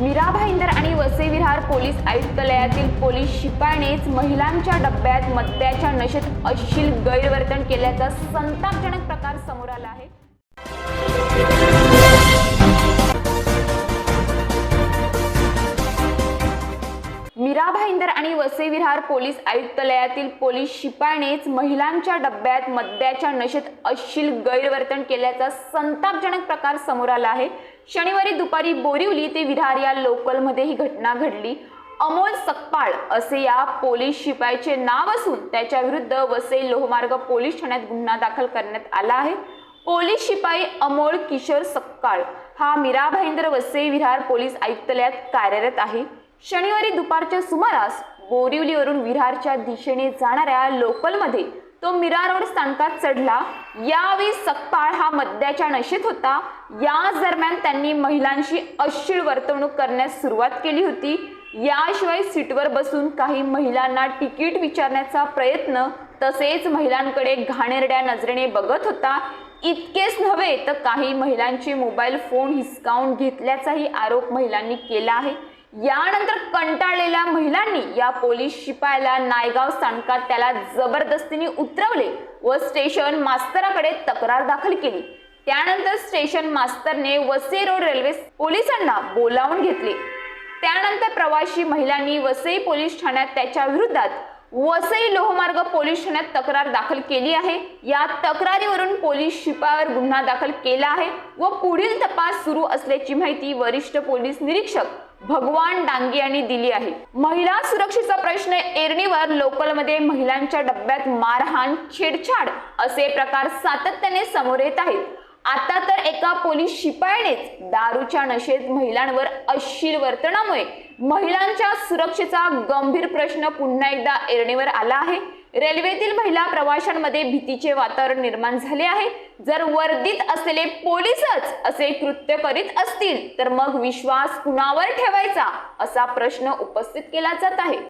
मीरा भाईंदर आणि वसई विहार पोलीस आयुक्तालयातील पोलीस शिपायानेच महिलांच्या डब्यात मद्याच्या नशेत अश्लील गैरवर्तन केल्याचा संतापजनक प्रकार समोर आला आहे. मीरा भाईंदर आणि वसई विहार पोलीस आयुक्तालयातील पोलीस शिपायानेच महिलांच्या डब्यात मद्याच्या नशेत अश्लील गैरवर्तन केल्याचा संतापजनक प्रकार समोर आला आहे. शनिवारी दुपारी बोरिवली ते विरार या लोकलमध्ये ही घटना घडली. अमोल सकपाळ असे या पोलीस शिपायाचे नाव असून त्याच्या विरुद्ध वसई लोहमार्ग पोलीस ठाण्यात गुन्हा दाखल करण्यात आला आहे. पोलीस शिपाई अमोल किशोर सक्काळ हा मीरा भाईंदर वसई विहार पोलीस आयुक्तालयात कार्यरत आहे. शनिवारी दुपारच्या सुमारास बोरिवलीवरून विरारच्या दिशेने जाणाऱ्या लोकलमध्ये तो मीरा रोड स्थानकात चढला. यावेळी सकपाळ हा मद्याच्या नशेत होता. याच दरम्यान त्यांनी महिलांशी अश्लील वर्तवणूक करण्यास सुरुवात केली होती. याशिवाय सीटवर बसून काही महिलांना तिकीट विचारण्याचा प्रयत्न तसेच महिलांकडे घाणेरड्या नजरेने बघत होता. इतकेच नव्हे तर काही महिलांचे मोबाईल फोन हिसकावून घेतल्याचाही आरोप महिलांनी केला आहे. यानंतर कंटाळलेल्या महिलांनी या पोलीस शिपायाला नायगाव स्थानकात त्याला जबरदस्तीने उतरवले व स्टेशन मास्तराकडे तक्रार दाखल केली. त्यानंतर स्टेशन मास्तरने वसई रोड रेल्वे पोलिसांना बोलावून घेतले. त्यानंतर प्रवासी महिलांनी वसई पोलीस ठाण्यात त्याच्या विरोधात वसई लोहमार्ग पोलीस ठाण्यात तक्रार दाखल केली आहे. या तक्रारीवरून पोलीस शिपायावर गुन्हा दाखल केला आहे व पुढील तपास सुरू असल्याची माहिती वरिष्ठ पोलीस निरीक्षक भगवान डांगे यांनी दिली आहे. महिला सुरक्षेचा प्रश्न एरणीवर लोकलमध्ये महिलांच्या डब्यात मारहाण छेडछाड असे प्रकार सातत्याने समोर येत आहेत. आता तर एका पोलीस शिपायानेच दारूच्या नशेत महिलांवर अश्लील वर्तनामुळे महिलांच्या सुरक्षेचा गंभीर प्रश्न पुन्हा एकदा एरणीवर आला आहे. रेल्वेतील महिला प्रवाशांमध्ये भीतीचे वातावरण निर्माण झाले आहे. जर वर्दीत असलेले पोलीसच असे कृत्य करीत असतील तर मग विश्वास कुणावर ठेवायचा? असा प्रश्न उपस्थित केला जात आहे.